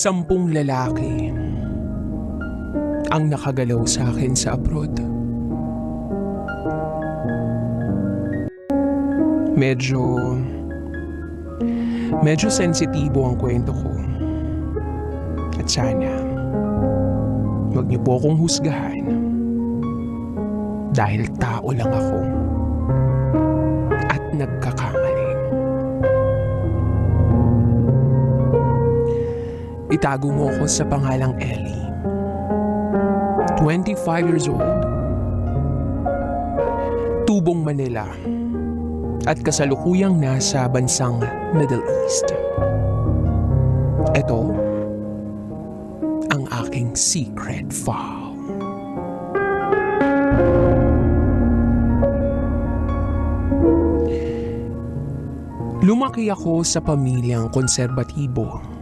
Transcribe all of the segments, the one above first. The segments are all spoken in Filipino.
Sampung lalaki ang nakagalaw sa akin sa abroad. Medyo... Medyo sensitibo ang kwento ko. At sana, huwag niyo po akong husgahan. Dahil tao lang ako. At nagkakamali. Itago mo ako sa pangalang Ellie. 25 years old. Tubong Manila. At kasalukuyang nasa bansang Middle East. Ito ang aking secret file. Lumaki ako sa pamilyang konserbatibo.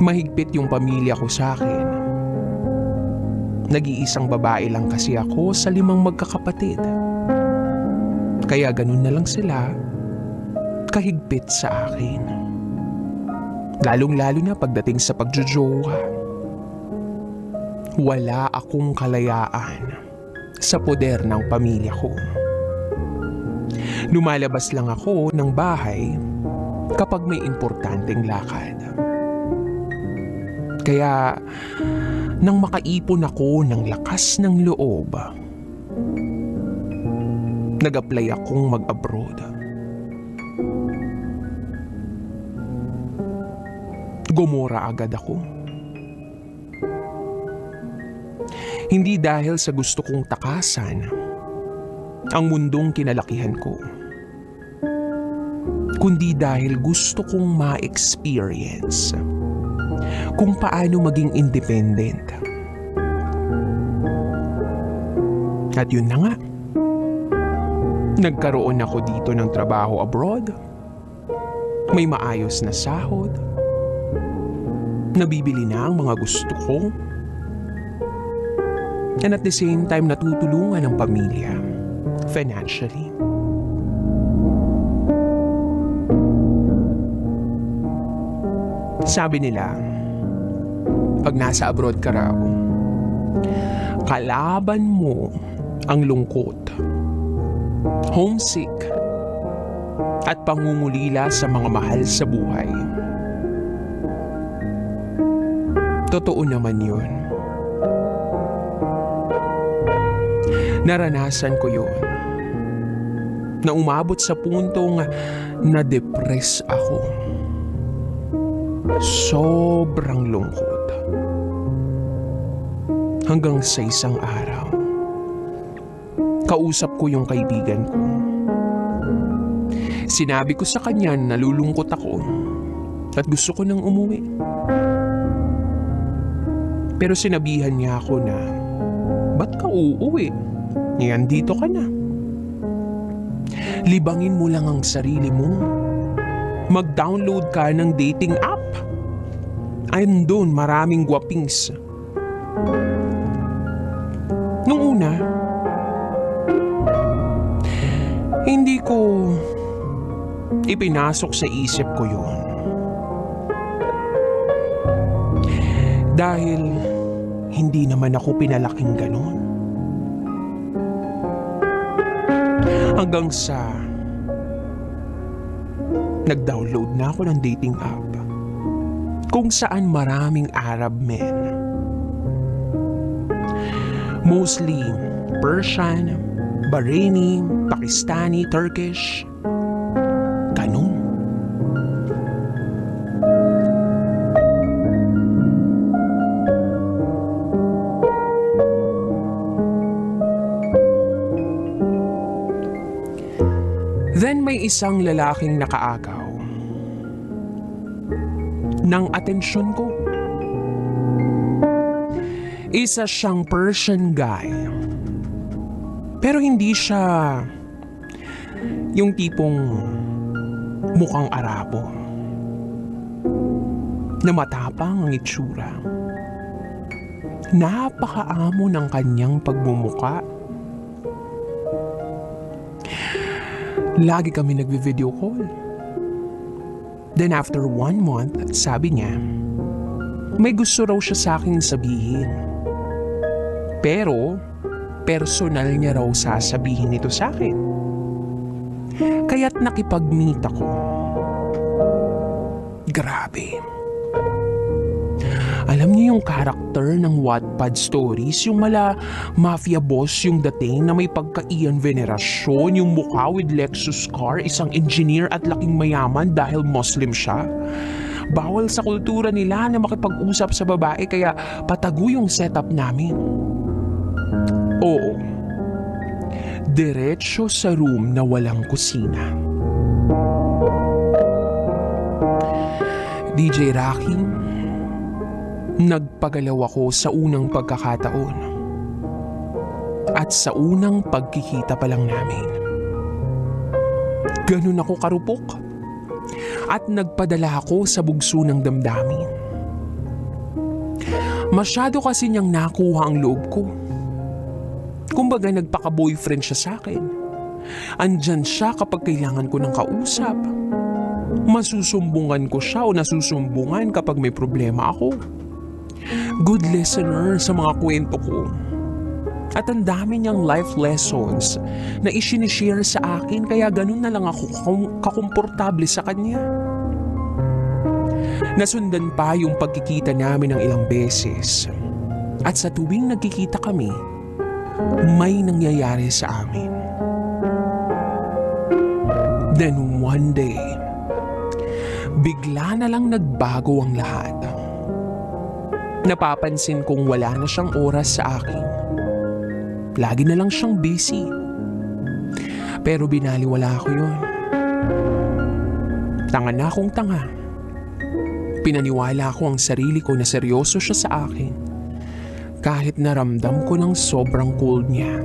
Mahigpit yung pamilya ko sa akin. Nag-iisang babae lang kasi ako sa limang magkakapatid. Kaya ganun na lang sila kahigpit sa akin. Lalong-lalo na pagdating sa pagjojowa. Wala akong kalayaan sa poder ng pamilya ko. Lumalabas lang ako ng bahay kapag may importanteng lakad. Kaya nang makaipon ako ng lakas ng loob, nag-apply akong mag-abroad. Gumora agad ako. Hindi dahil sa gusto kong takasan ang mundong kinalakihan ko, kundi dahil gusto kong ma-experience kung paano maging independent. At yun na nga. Nagkaroon ako dito ng trabaho abroad. May maayos na sahod. Nabibili na ang mga gusto ko. And at the same time, natutulungan ang pamilya financially. Sabi nila, pag nasa abroad ka raw, kalaban mo ang lungkot, homesick, at pangungulila sa mga mahal sa buhay. Totoo naman yun. Naranasan ko yun. Na umabot sa puntong na-depress ako. Sobrang lungkot. Hanggang sa isang araw, kausap ko yung kaibigan ko. Sinabi ko sa kanya na nalulungkot ako at gusto ko nang umuwi. Pero sinabihan niya ako na, ba't ka uuwi? Ngayon dito ka na. Libangin mo lang ang sarili mo. Mag-download ka ng dating app. Ayun doon, maraming gwapings. Nung una, hindi ko ipinasok sa isip ko yun. Dahil hindi naman ako pinalaking ganon. Hanggang sa nag-download na ako ng dating app kung saan maraming Arab men. Mostly Persian, Bahraini, Pakistani, Turkish. Ganun. Then may isang lalaking nakaagaw ng atensyon ko. Isa siyang Persian guy. Pero hindi siya yung tipong mukhang Arabo. Na matapang ang itsura. Napakaamo ng kanyang pagmumuka. Lagi kami nagvi-video call. Then after one month, sabi niya, may gusto raw siya sa akin sabihin. Pero, personal niya raw sasabihin ito sa akin. Kaya't nakipag-meet ako. Grabe. Alam niyo yung karakter ng Wattpad stories, yung mala mafia boss yung dating na may pagkaiyan venerasyon, yung mukha with Lexus car, isang engineer at laking mayaman dahil Muslim siya. Bawal sa kultura nila na makipag-usap sa babae kaya patago yung setup namin. Oo. Diretso sa room na walang kusina. DJ Rocky, nagpagalaw ako sa unang pagkakataon. At sa unang pagkikita pa lang namin. Ganun ako karupok. At nagpadala ako sa bugso ng damdamin. Masyado kasi niyang nakuha ang loob ko. Kumbaga nagpaka-boyfriend siya sa akin. Andyan siya kapag kailangan ko ng kausap. Masusumbungan ko siya o nasusumbungan kapag may problema ako. Good listener sa mga kwento ko. At ang dami niyang life lessons na isinishare sa akin kaya ganun na lang ako kakomportable sa kanya. Nasundan pa yung pagkikita namin ng ilang beses. At sa tuwing nagkikita kami, may nangyayari sa amin. Then one day, bigla na lang nagbago ang lahat. Napapansin kong wala na siyang oras sa akin. Lagi na lang siyang busy. Pero binaliwala ko yun. Tanga na akong tanga. Pinaniwala ko ang sarili ko na seryoso siya sa akin. Kahit naramdam ko ng sobrang cold niya.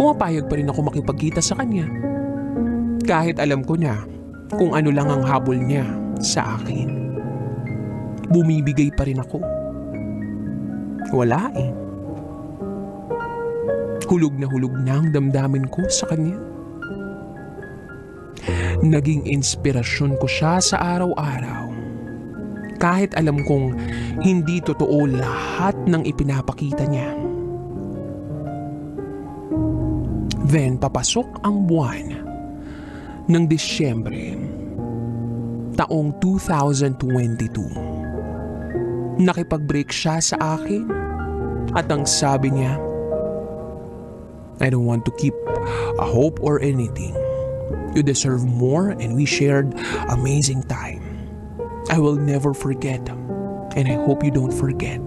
Pumapayag pa rin ako makipagkita sa kanya. Kahit alam ko na kung ano lang ang habol niya sa akin. Bumibigay pa rin ako. Wala eh. Hulog na hulog na ang damdamin ko sa kanya. Naging inspirasyon ko siya sa araw-araw. Kahit alam kong hindi totoo lahat ng ipinapakita niya. Then papasok ang buwan ng Disyembre taong 2022. Nakipag-break siya sa akin at ang sabi niya, I don't want to keep a hope or anything. You deserve more and we shared amazing time. I will never forget and I hope you don't forget.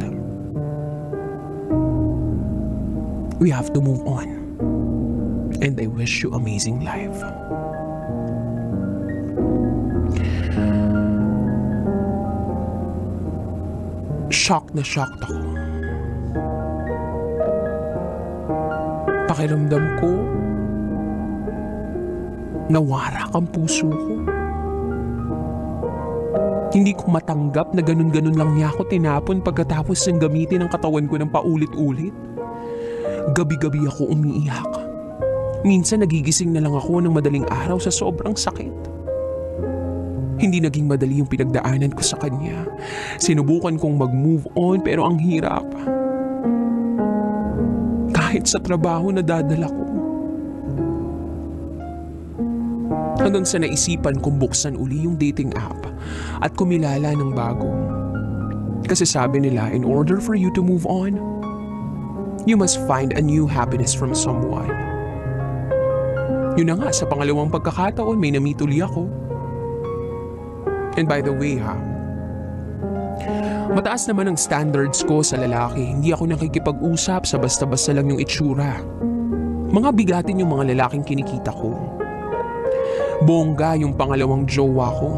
We have to move on. And I wish you amazing life. Shocked na shocked ako. Pakiramdam ko, nawarak ang puso ko. Hindi ko matanggap na ganun-ganun lang niya ako tinapon pagkatapos ng gamitin ang katawan ko ng paulit-ulit. Gabi-gabi ako umiiyak. Minsan nagigising na lang ako ng madaling araw sa sobrang sakit. Hindi naging madali yung pinagdaanan ko sa kanya. Sinubukan kong mag-move on pero ang hirap. Kahit sa trabaho na dadala ko. Hanggang sa naisipan kong buksan uli yung dating app at kumilala ng bago. Kasi sabi nila, in order for you to move on, you must find a new happiness from someone. Yun na nga, sa pangalawang pagkakataon, may namit uli ako. And by the way ha, mataas naman ang standards ko sa lalaki. Hindi ako nakikipag-usap sa basta-basta lang yung itsura. Mga bigatin yung mga lalaking kinikita ko. Bongga yung pangalawang jowa ko.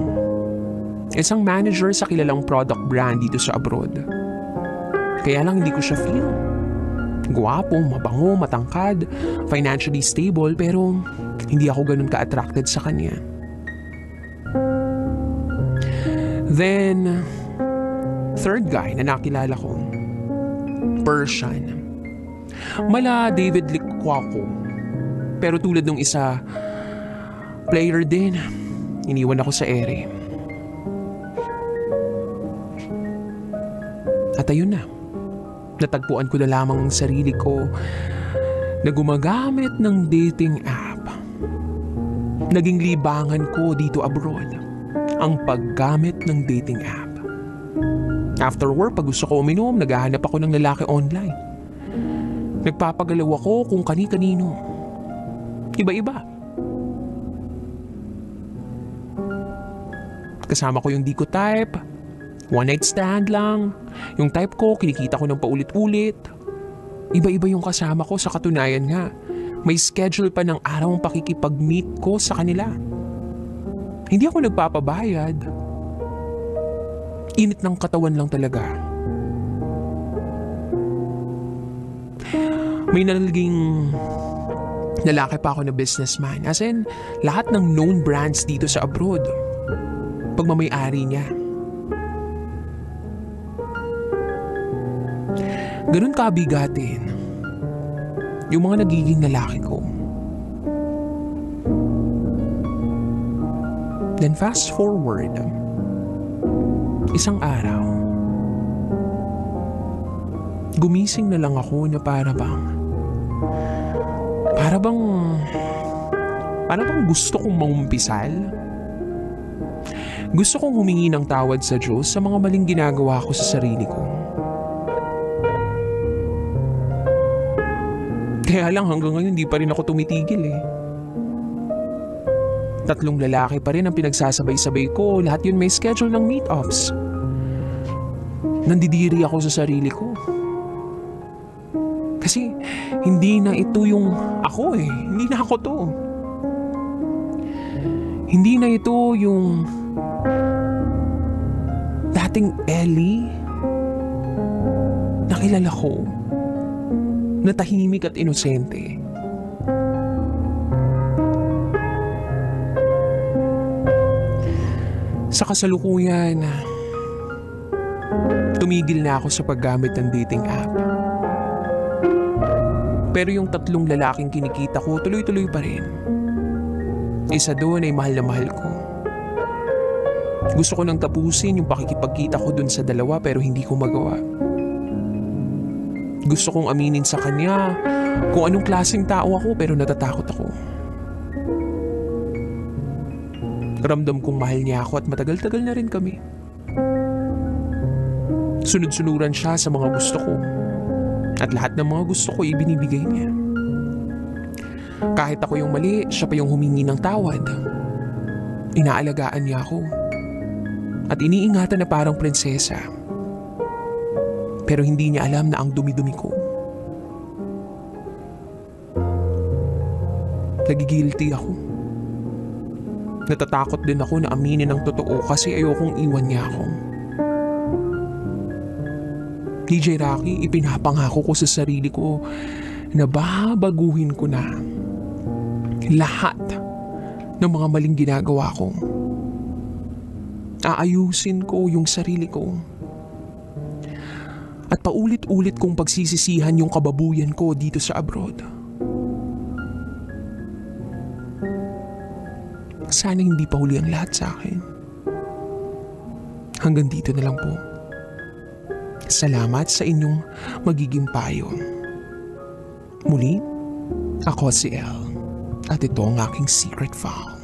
Isang manager sa kilalang product brand dito sa abroad. Kaya lang hindi ko siya feel. Guwapo, mabango, matangkad, financially stable pero hindi ako ganun ka-attracted sa kanya. Then, third guy na nakilala ko, Persian. Mala David Likwako. Pero tulad ng isa, player din. iniwan ako sa ere. At ayun na, natagpuan ko na lamang ang sarili ko na gumagamit ng dating app. Naging libangan ko dito abroad ang paggamit ng dating app. After work, pag gusto ko uminom, naghahanap ako ng lalaki online. Nagpapagalaw ako kung kani-kanino. Iba-iba. Kasama ko yung di ko type. One night stand lang. Yung type ko, kinikita ko ng paulit-ulit. Iba-iba yung kasama ko sa katunayan nga. May schedule pa ng araw ang pakikipag-meet ko sa kanila. Hindi ako nagpapabayad. Init ng katawan lang talaga. May nalaging lalaki pa ako na businessman. As in, lahat ng known brands dito sa abroad. Pagmamayari niya. Ganun kabigatin yung mga nagiging lalaki ko. Then fast forward, isang araw, gumising na lang ako na para bang, para bang, para bang gusto kong mangumpisal. Gusto kong humingi ng tawad sa Diyos sa mga maling ginagawa ko sa sarili ko. Kaya lang hanggang ngayon di pa rin ako tumitigil eh. Tatlong lalaki pa rin ang pinagsasabay-sabay ko. Lahat yun may schedule ng meet-ups. Nandidiri ako sa sarili ko. Kasi hindi na ito yung ako eh. Hindi na ako to. Hindi na ito yung dating Ellie na kilala ko na tahimik at inosente. Sa kasalukuyan, tumigil na ako sa paggamit ng dating app. Pero yung tatlong lalaking kinikita ko, tuloy-tuloy pa rin. Isa doon ay mahal na mahal ko. Gusto ko nang tapusin yung pakikipagkita ko dun sa dalawa pero hindi ko magawa. Gusto kong aminin sa kanya kung anong klaseng tao ako pero natatakot ako. Ramdam kong mahal niya ako at matagal-tagal na rin kami. Sunod-sunuran siya sa mga gusto ko. At lahat ng mga gusto ko ibinibigay niya. Kahit ako yung mali, siya pa yung humingi ng tawad. Inaalagaan niya ako. At iniingatan na parang prinsesa. Pero hindi niya alam na ang dumi-dumi ko. Nagigilty ako. Natatakot din ako na aminin ang totoo kasi ayokong iwan niya ako. DJ Rocky, ipinapangako ko sa sarili ko na babaguhin ko na lahat ng mga maling ginagawa ko. Aayusin ko yung sarili ko. At paulit-ulit kong pagsisisihan yung kababuyan ko dito sa abroad. Sana hindi pa huli ang lahat sa akin. Hanggang dito na lang po. Salamat sa inyong magiging payo. Muli, ako si El. At ito ang aking secret file.